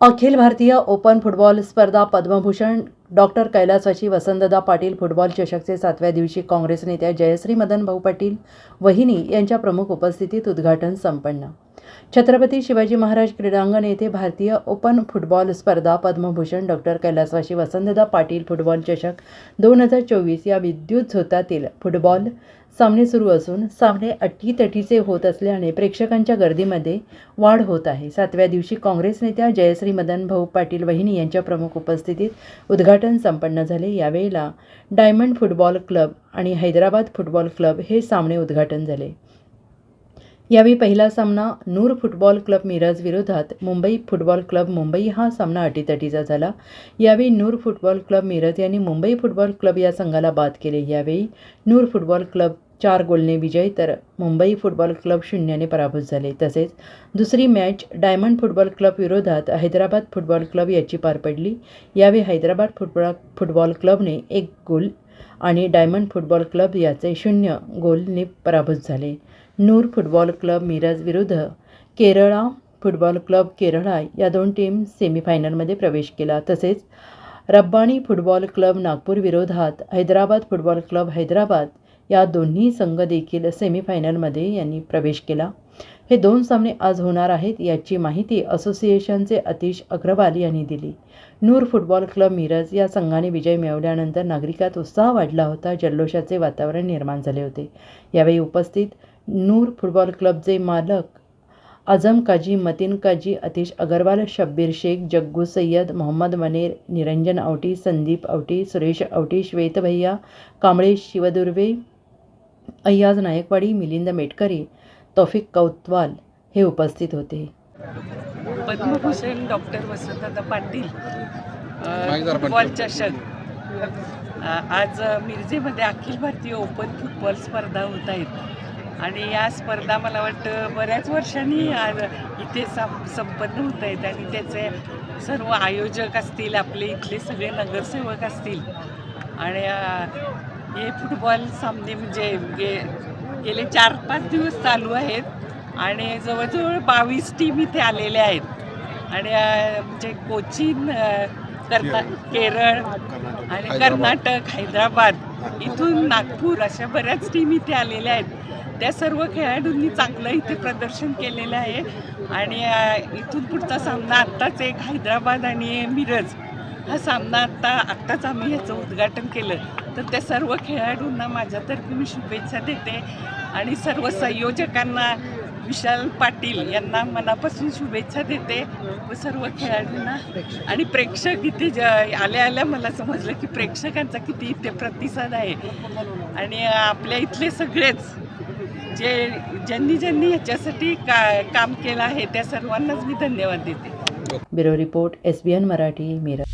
Akhil Bharatiya open football स्पर्धा Padmabhushan doctor कैलासवाशी Vasantdada Patil football चषकचे सातव्या दिवशी काँग्रेस नेत्या जयश्री मदन भाऊ पाटील वहिनी यांच्या प्रमुख उपस्थितीत उद्घाटन संपन्न. छत्रपती शिवाजी महाराज क्रीडांगण येथे भारतीय ओपन फुटबॉल स्पर्धा पद्मभूषण डॉक्टर कैलासवाशी वसंतदा पाटील फुटबॉल चषक दोन हजार चोवीस या विद्युत झोतातील फुटबॉल सामने सुरू असून सामने अटीतटीचे होत असल्याने प्रेक्षकांच्या गर्दीमध्ये वाढ होत आहे. सातव्या दिवशी काँग्रेस नेत्या जयश्री मदन भाऊ पाटील वहिनी यांच्या प्रमुख उपस्थितीत उद्घाटन संपन्न झाले. यावेळेला डायमंड फुटबॉल क्लब आणि हैदराबाद फुटबॉल क्लब हे सामने उद्घाटन झाले. यावेळी पहिला सामना नूर फुटबॉल क्लब मिरज विरोधात मुंबई फुटबॉल क्लब मुंबई हा सामना अटीतटीचा झाला. यावेळी नूर फुटबॉल क्लब मिरज यांनी मुंबई फुटबॉल क्लब या संघाला बाद केले. यावेळी नूर फुटबॉल क्लब चार गोलने विजय तर मुंबई फुटबॉल क्लब शून्याने पराभूत झाले. तसेच दुसरी मॅच डायमंड फुटबॉल क्लब विरोधात हैदराबाद फुटबॉल क्लब याची पार पडली. यावेळी हैदराबाद फुटबॉल फुटबॉल क्लबने एक गोल आणि डायमंड फुटबॉल क्लब याचे शून्य गोलने पराभूत झाले. नूर फुटबॉल क्लब मिरज विरुद्ध केरळा फुटबॉल क्लब केरळा या दोन टीम सेमीफायनलमध्ये प्रवेश केला. तसेच रब्बाणी फुटबॉल क्लब नागपूर विरोधात हैदराबाद फुटबॉल क्लब हैदराबाद या दोन्ही संघ देखील सेमीफायनलमध्ये यांनी प्रवेश केला. हे दोन सामने आज होणार आहेत याची माहिती असोसिएशनचे अतिश अग्रवाल यांनी दिली. नूर फुटबॉल क्लब मिरज या संघाने विजय मिळवल्यानंतर नागरिकात उत्साह वाढला होता जल्लोषाचे वातावरण निर्माण झाले होते. यावेळी उपस्थित नूर फुटबॉल क्लबचे मालक आझम काजी मतीन काजी अतिश अगरवाल शब्बीर शेख जग्गू सय्यद मोहम्मद मनेर निरंजन आवटी संदीप आवटी सुरेश आवटी श्वेत भैया कांबळे शिवदुर्वे अय्याज नायकवाडी मिलिंद मेटकरी तौफिक कौतवाल हे उपस्थित होते. पद्मभूषण डॉक्टर वसंतदादा पाटील माईक जरा अ, फुटबॉल चषक अ, आज मिरजेमध्ये अखिल भारतीय ओपन फुटबॉल स्पर्धा होत आहेत. आणि या स्पर्धा मला वाटतं बऱ्याच वर्षांनी आज इथे सं संपन्न होत आहेत आणि त्याचे सर्व आयोजक असतील आपले इथले सगळे नगरसेवक असतील. आणि हे फुटबॉल सामने म्हणजे गे गेले चार पाच दिवस चालू आहेत आणि जवळजवळ बावीस टीम इथे आलेल्या आहेत. आणि म्हणजे कोचीन अ, कर्ना केरळ आणि. कर्नाटक हैदराबाद. इथून नागपूर अशा बऱ्याच टीम इथे आलेल्या आहेत. त्या सर्व खेळाडूंनी चांगलं इथे प्रदर्शन केलेलं आहे. आणि इथून पुढचा सामना आत्ताच एक हैदराबाद आणि मिरज. हा सामना आत्ता आत्ताच आम्ही ह्याचं उद्घाटन केलं. तर त्या सर्व खेळाडूंना माझ्यातर्फे मी शुभेच्छा देते. आणि सर्व संयोजकांना विशाल पाटील यांना मनापासून शुभेच्छा देते. व सर्व खेळाडूंना आणि प्रेक्षक इथे ज आल्या आल्या मला समजलं की प्रेक्षकांचा किती इथे प्रतिसाद आहे. आणि आपल्या इथले सगळेच जे ज्यांनी ज्यांनी ह्याच्यासाठी का काम केलं आहे त्या सर्वांनाच मी धन्यवाद देते. Bureau report S B N Marathi Miraj.